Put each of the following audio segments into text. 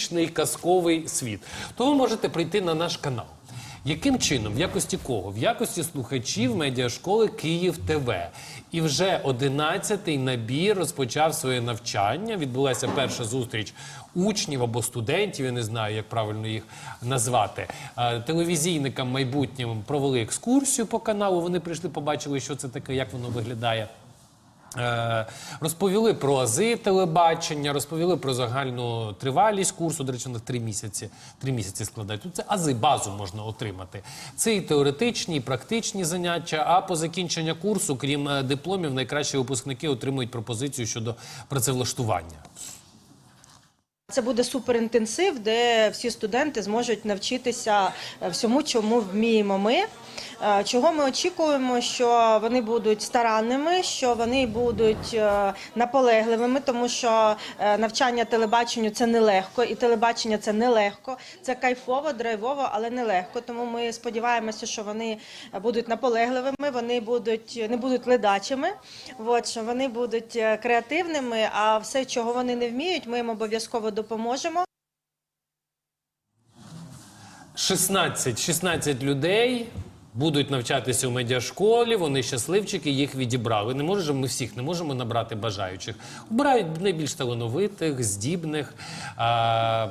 фантастичний казковий світ, то ви можете прийти на наш канал. Яким чином, в якості кого? В якості слухачів медіашколи Київ ТВ. І вже 11-й набір розпочав своє навчання. Відбулася перша зустріч учнів або студентів, я не знаю, як правильно їх назвати. Телевізійникам майбутнім провели екскурсію по каналу. Вони прийшли, побачили, що це таке, як воно виглядає. Е, Розповіли про ази телебачення, розповіли про загальну тривалість курсу. До речі, на три місяці. Три місяці складають. Тут це ази базу можна отримати. Це і теоретичні, і практичні заняття. А по закінченню курсу, крім е, дипломів, найкращі випускники отримують пропозицію щодо працевлаштування. Це буде суперінтенсив, де всі студенти зможуть навчитися е, всьому, чому вміємо ми. Е, Чого ми очікуємо, що вони будуть старанними, що вони будуть е, наполегливими, тому що навчання телебаченню це нелегко, і телебачення це нелегко. Це кайфово, драйвово, але нелегко. Тому ми сподіваємося, що вони будуть наполегливими, вони будуть не будуть ледачими. От що вони будуть креативними. А все, чого вони не вміють, ми їм обов'язково допоможемо. 16, 16 людей будуть навчатися у медіашколі, вони щасливчики, їх відібрали. Не можемо ми всіх, не можемо набрати бажаючих. Обирають найбільш талановитих, здібних. А,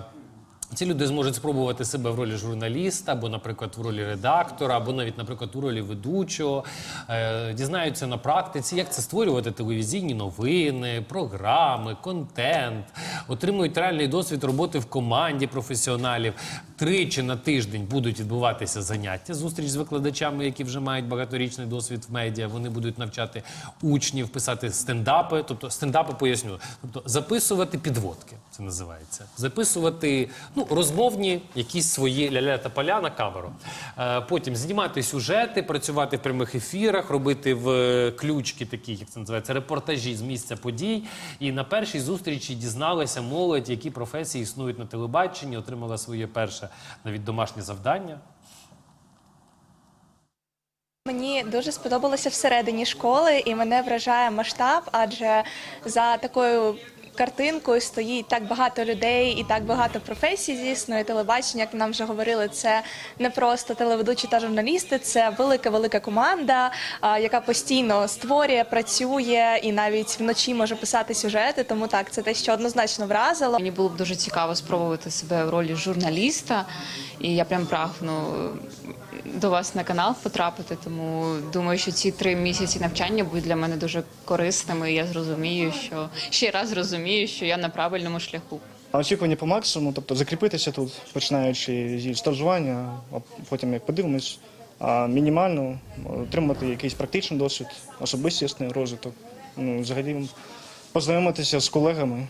ці люди зможуть спробувати себе в ролі журналіста, або, наприклад, в ролі редактора, або навіть, наприклад, у ролі ведучого. Е, дізнаються на практиці, як це створювати телевізійні новини, програми, контент, отримують реальний досвід роботи в команді професіоналів. Тричі на тиждень будуть відбуватися заняття, зустріч з викладачами, які вже мають багаторічний досвід в медіа. Вони будуть навчати учнів писати стендапи. Тобто стендапи поясню. Тобто записувати підводки, це називається. Записувати ну, розмовні якісь свої ля-ля та поля на камеру. Е, потім знімати сюжети, працювати в прямих ефірах, робити в е, ключки такі, як це називається, репортажі з місця подій. І на першій зустрічі дізналася молодь, які професії існують на телебаченні, отримала своє перше навіть домашнє завдання. Мені дуже сподобалося всередині школи, і мене вражає масштаб, адже за такою картинкою стоїть так багато людей і так багато професій. Звісно, і телебачення, як нам вже говорили, це не просто телеведучі та журналісти, це велика велика команда, яка постійно створює, працює і навіть вночі може писати сюжети. Тому так, це те, що однозначно вразило. Мені було б дуже цікаво спробувати себе в ролі журналіста, і я прям прагну до вас на канал потрапити. Тому думаю, що ці три місяці навчання будуть для мене дуже корисними. Я зрозумію, що ще раз зрозумію, що я на правильному шляху. Очікування по максимуму, тобто закріпитися тут, починаючи зі стажування, а потім як подивимось, а мінімально отримати якийсь практичний досвід, особистісний розвиток. Ну, взагалі познайомитися з колегами,